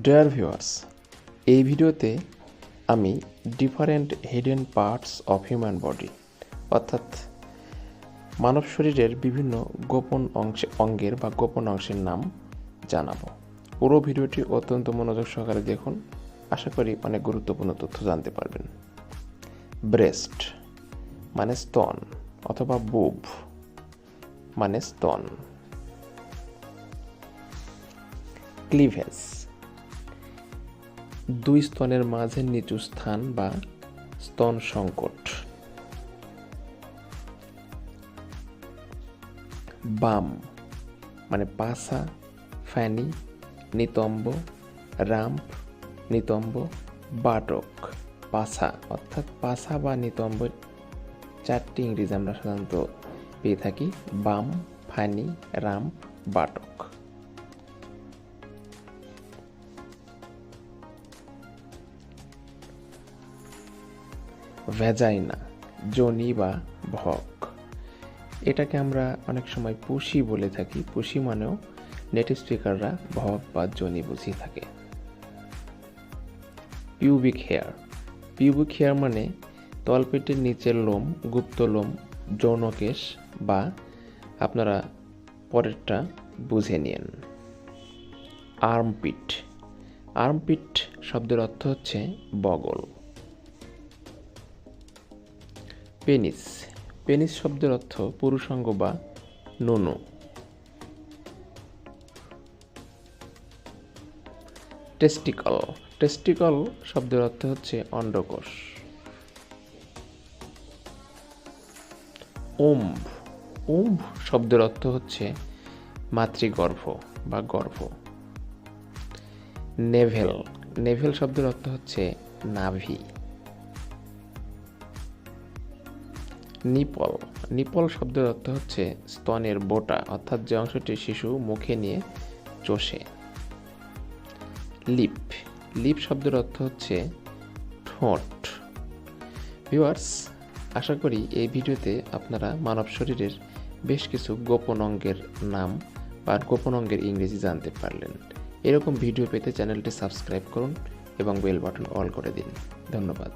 Dear viewers এই ভিডিওতে আমি different hidden parts of human body অর্থাৎ মানব শরীরের বিভিন্ন গোপন অংশে, অঙ্গের বা গোপন অংশের নাম জানাব। পুরো ভিডিওটি অত্যন্ত মনোযোগ সহকারে দেখুন। আশা করি অনেক গুরুত্বপূর্ণ তথ্য জানতে পারবেন। ব্রেস্ট মানে স্তন, অথবা বুব মানে স্তন। ক্লিভেজ দুই স্তনের মাঝে নিচু স্থান বা স্তন সংকট। বাম মানে পাসা ফ্যানি নিতম্ব, রাম্প, নিতম্ব, বাটক। পাসা, অর্থাৎ পাসা বা নিতম্ব চারটি ইংরেজি আমরা সাধারণত পেয়ে থাকি। Bum, fanny, rump, buttock. Vagina, johnny বা ভক। এটাকে আমরা অনেক সময় পুষি বলে থাকি। পুষি মানেও নেটিভ স্পিকাররা ভক বা জনি বুঝিয়ে থাকে। পিউবিক হেয়ার পিউবিক হেয়ার মানে তলপেটের নিচের লোম, গুপ্ত লোম যৌনকেশ বা আপনারা পরেরটা বুঝে নিন। আর্মপিট আর্মপিট শব্দের অর্থ হচ্ছে বগল। পেনিস। পেনিস শব্দের অর্থ পুরুষাঙ্গ বা নুনু। টেস্টিকল। টেস্টিকল শব্দের অর্থ হচ্ছে অন্ডকোষ। ওম্ভ। ওম্ভ শব্দের অর্থ হচ্ছে মাতৃগর্ভ বা গর্ভ। নেভেল। নেভেল শব্দের অর্থ হচ্ছে নাভি। নিপল। নিপল শব্দের অর্থ হচ্ছে স্তনের বোটা, অর্থাৎ যে অংশটি শিশু মুখে নিয়ে চষে। লিপ। লিপ শব্দের অর্থ হচ্ছে ঠোঁট। ভিউয়ার্স, আশা করি এই ভিডিওতে আপনারা মানব শরীরের বেশ কিছু গোপন অঙ্গের নাম বা গোপন অঙ্গের ইংরেজি জানতে পারলেন। এরকম ভিডিও পেতে চ্যানেলটি সাবস্ক্রাইব করুন এবং বেল বাটন অল করে দিন। ধন্যবাদ।